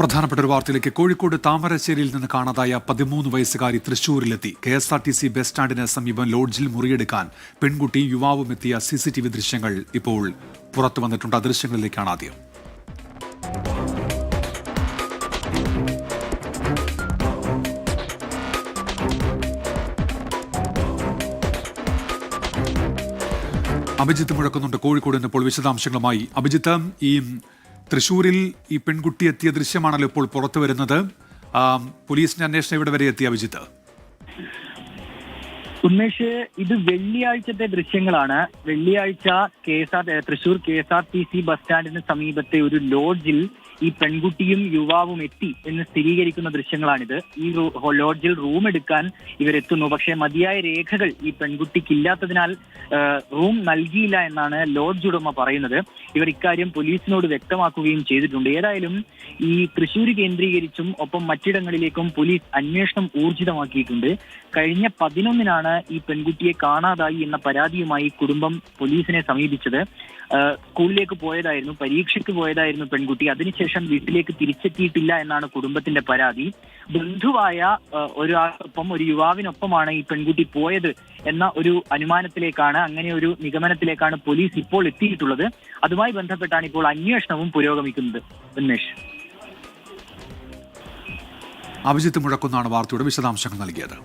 പ്രധാനപ്പെട്ട ഒരു വാർത്തയിലേക്ക് കോഴിക്കോട് താമരശ്ശേരിയിൽ നിന്ന് കാണാതായ പതിമൂന്ന് വയസ്സുകാരി തൃശൂരിലെത്തി K S R T C bus സ്റ്റാൻഡിന് സമീപം ലോഡ്ജിൽ മുറിയെടുക്കാൻ പെൺകുട്ടി യുവാവും എത്തിയ സി സി ടി വി ദൃശ്യങ്ങൾ ഇപ്പോൾ പുറത്തു വന്നിട്ടുണ്ട്. ദൃശ്യങ്ങളിലേക്കാണ് ആദ്യം. അഭിജിത്ത് മുഴക്കുന്നുണ്ട്. കോഴിക്കോട് ഇപ്പോൾ വിശദാംശങ്ങളുമായി അഭിജിത്ത്. ഈ തൃശൂരിൽ ഈ പെൺകുട്ടി എത്തിയ ദൃശ്യമാണല്ലോ ഇപ്പോൾ പുറത്തു വരുന്നത് പോലീസിന്റെ അന്വേഷണം ഇവിടെ വരെ എത്തിയ അഭിജിത്ത് ഉന്മേഷ് ഇത് വെള്ളിയാഴ്ചത്തെ ദൃശ്യങ്ങളാണ്. വെള്ളിയാഴ്ച K S R Thrissur K S R T C bus സ്റ്റാൻഡിന് സമീപത്തെ ഒരു ലോഡ്ജിൽ ഈ പെൺകുട്ടിയും യുവാവും എത്തി എന്ന് സ്ഥിരീകരിക്കുന്ന ദൃശ്യങ്ങളാണിത്. ഈ ലോഡ്ജിൽ റൂം എടുക്കാൻ ഇവരെത്തുന്നു. പക്ഷേ മതിയായ രേഖകൾ ഈ പെൺകുട്ടിക്കില്ലാത്തതിനാൽ റൂം നൽകിയില്ല എന്നാണ് ലോഡ്ജ് ഉടമ പറയുന്നത്. ഇവർ ഇക്കാര്യം പോലീസിനോട് വ്യക്തമാക്കുകയും ചെയ്തിട്ടുണ്ട്. ഏതായാലും ഈ തൃശൂർ കേന്ദ്രീകരിച്ചും ഒപ്പം മറ്റിടങ്ങളിലേക്കും പോലീസ് അന്വേഷണം ഊർജിതമാക്കിയിട്ടുണ്ട്. കഴിഞ്ഞ പതിനൊന്നിനാണ് ഈ പെൺകുട്ടിയെ കാണാതായി എന്ന പരാതിയുമായി കുടുംബം പോലീസിനെ സമീപിച്ചത്. സ്കൂളിലേക്ക് പോയതായിരുന്നു പരീക്ഷയ്ക്ക് പോയതായിരുന്നു പെൺകുട്ടി. അതിനുശേഷം വീട്ടിലേക്ക് തിരിച്ചെത്തിയിട്ടില്ല എന്നാണ് കുടുംബത്തിന്റെ പരാതി. ബന്ധുവായ ഒരു ഒരാളൊപ്പം ഒരു യുവാവിനൊപ്പമാണ് ഈ പെൺകുട്ടി പോയത് എന്ന ഒരു അനുമാനത്തിലേക്കാണ് അങ്ങനെ ഒരു നിഗമനത്തിലേക്കാണ് പോലീസ് ഇപ്പോൾ എത്തിയിട്ടുള്ളത്. അതുമായി ബന്ധപ്പെട്ടാണ് ഇപ്പോൾ അന്വേഷണവും പുരോഗമിക്കുന്നത്. ഉന്മേഷ്. അഭിജിത്ത് മുഴക്കുന്നാണ് വാർത്തയുടെ വിശദാംശങ്ങൾ നൽകിയത്.